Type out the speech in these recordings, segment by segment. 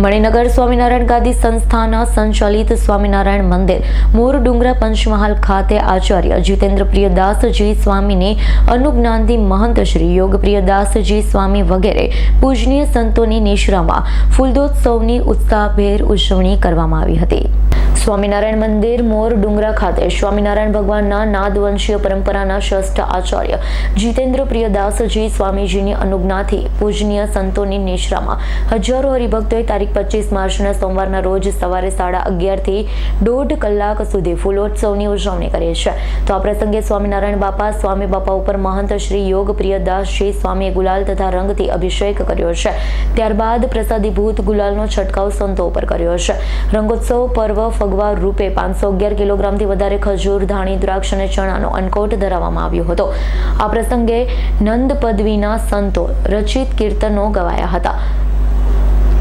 મણિનગર સ્વામિનારાયણ ગાદી સંસ્થાના સંચાલિત સ્વામિનારાયણ મંદિર, મોર ડુંગરા પંચમહાલ ખાતે આચાર્ય જીતેન્દ્ર પ્રિયદાસજી સ્વામીની અનુજ્ઞાનથી મહંત શ્રી યોગ પ્રિયદાસજી સ્વામી વગેરે પૂજનીય સંતોની નિશ્રામાં ફૂલદોત્સવની ઉત્સાહભેર ઉજવણી કરવામાં આવી હતી. સ્વામિનારાયણ મંદિર, મોર ડુંગરા ખાતે સ્વામિનારાયણ ભગવાનના નાદવંશીય પરંપરાના શ્રેષ્ઠ આચાર્ય જીતેન્દ્ર પ્રિયદાસજી સ્વામીજીની અનુજ્ઞાથી પૂજનીય સંતોની નિશ્રામાં હજારો હરિભક્તોએ તારીખ પચીસ માર્ચના સોમવારના રોજ સવારે સાડા અગિયારથી દોઢ કલાક સુધી ફૂલોત્સવની ઉજવણી કરી છે તો આ પ્રસંગે સ્વામિનારાયણ બાપા, સ્વામી બાપા ઉપર મહંત શ્રી યોગ પ્રિયદાસજી સ્વામીએ ગુલાલ તથા રંગથી અભિષેક કર્યો છે. ત્યારબાદ પ્રસાદીભૂત ગુલાલનો છંટકાવ સંતો ઉપર કર્યો છે. રંગોત્સવ પર્વ ફગવા રૂપે પાંચસો અગિયાર કિલોગ્રામથી વધારે ખજૂર, ધાણી, દ્રાક્ષ અને ચણાનો અનકોટ ધરાવવામાં આવ્યો હતો. આ પ્રસંગે નંદ પદવીના સંતો રચિત કીર્તનો ગવાયા હતા.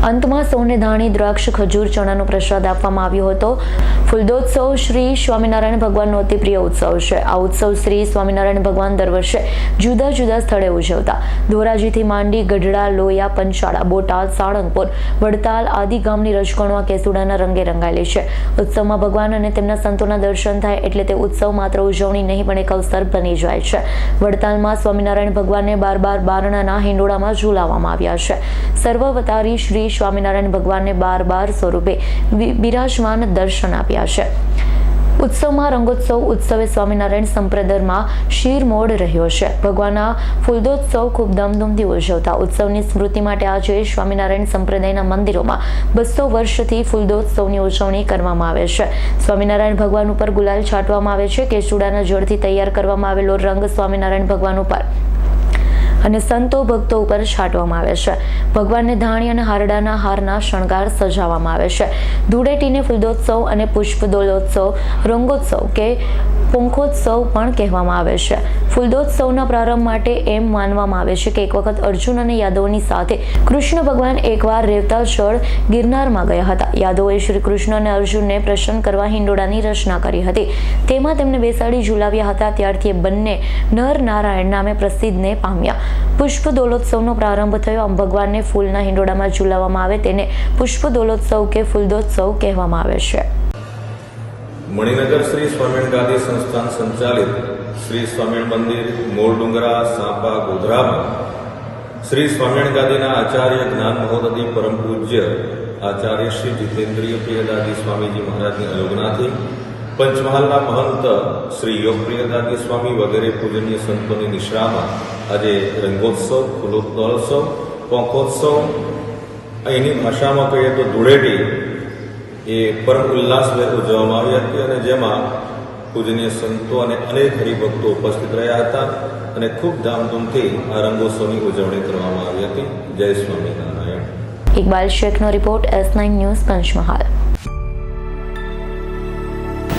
અંતમાં સૌને ધાણી, દ્રાક્ષ, ખજૂર, ચણાનો પ્રસાદ આપવામાં આવ્યો હતો. ફૂલદોત્સવ શ્રી સ્વામિનારાયણ ભગવાનનો અતિ પ્રિય ઉત્સવ છે. આ ઉત્સવ શ્રી સ્વામિનારાયણ ભગવાન દર વર્ષે જુદા જુદા સ્થળે ઉજવતા. ધોરાજીથી માંડી ગઢડા, લોયા, પંચાળા, બોટાદ, સાળંગપુર, વડતાલ આદિ ગામની રજકણો આ કેસુડાના રંગે રંગાયેલી છે. ઉત્સવમાં ભગવાન અને તેમના સંતોના દર્શન થાય એટલે તે ઉત્સવ માત્ર ઉજવણી નહીં, પણ એક અવસર બની જાય છે. વડતાલમાં સ્વામિનારાયણ ભગવાનને બાર બાર બારણાના હિંડોળામાં ઝૂલાવવામાં આવ્યા છે. સર્વવતારી શ્રી સ્વામિનારાયણ ભગવાનને બાર બાર સ્વરૂપે બિરાજમાન દર્શન આપ્યા છે. ઉત્સવમાં રંગોત્સવ ઉત્સવે સ્વામિનારાયણ સંપ્રદરમાં શિરમોડ રહ્યો છે. ભગવાનના ફૂલદોત્સવ ખૂબ ધામધૂમથી ઉજવતા ઉત્સવની સ્મૃતિ માટે આજે સ્વામિનારાયણ સંપ્રદાયના મંદિરોમાં બસો વર્ષથી ફૂલદોત્સવની ઉજવણી કરવામાં આવે છે. સ્વામિનારાયણ ભગવાન ઉપર ગુલાલ છાંટવામાં આવે છે. કેસુડાના જળથી તૈયાર કરવામાં આવેલો રંગ સ્વામિનારાયણ ભગવાન ઉપર અને સંતો ભક્તો ઉપર છાંટવામાં આવે છે. ભગવાનને ધાણી અને હારડાના હારના શણગાર સજાવવામાં આવે છે. ધૂળેટીને ફૂલદોત્સવ અને પુષ્પદોલોત્સવ, રંગોત્સવ કે પંખોત્સવ પણ કહેવામાં આવે છે. ફૂલદોત્સવના પ્રારંભ માટે એમ માનવામાં આવે છે કે એક વખત અર્જુન અને યાદવની સાથે કૃષ્ણ ભગવાન એકવાર રેવતા જળ ગિરનારમાં ગયા હતા. યાદવોએ શ્રી કૃષ્ણ અને અર્જુનને પ્રસન્ન કરવા હિંડોળાની રચના કરી હતી. તેમાં તેમને બેસાડી ઝુલાવ્યા હતા. ત્યારથી એ બંને નર નારાયણ નામે પ્રસિદ્ધને પામ્યા. પુષ્પ દોલોત્સવનો પ્રારંભ થયો. આમ ભગવાનને ફૂલના હિંડોળામાં ઝુલાવવામાં આવે તેને પુષ્પ દોલોત્સવ કે ફૂલદોત્સવ કહેવામાં આવે છે. મણિનગર શ્રી સ્વામિનારાયણ ગાદી સંસ્થાન સંચાલિત શ્રી સ્વામિનારાયણ મંદિર, મોર ડુંગરા, સાંપા ગોધરામાં શ્રી સ્વામિનારાયણ ગાદીના આચાર્ય જ્ઞાન મહોદધી પરમ પૂજ્ય આચાર્ય શ્રી જીતેન્દ્રિય પ્રિયદાદી સ્વામીજી મહારાજની અનુજ્ઞાથી પંચમહાલના મહંત શ્રી યોગપ્રિયદાદી સ્વામી વગેરે પૂજનીય સંતોની નિશ્રામાં આજે રંગોત્સવ, ફૂલોત્સવ, પોંખોત્સવ, અહીંની ભાષામાં કહીએ તો ધૂળેટી એ પરમ ઉલ્લાસભેર ઉજવવામાં આવી હતી અને જેમાં પૂજનીય સંતો અને અનેક હરિભક્તો ઉપસ્થિત રહ્યા હતા અને ખૂબ ધામધૂમથી આ રંગોત્સવની ઉજવણી કરવામાં આવી હતી. જય Swaminarayan. Iqbal શેખનો report S nine news Panchmahal.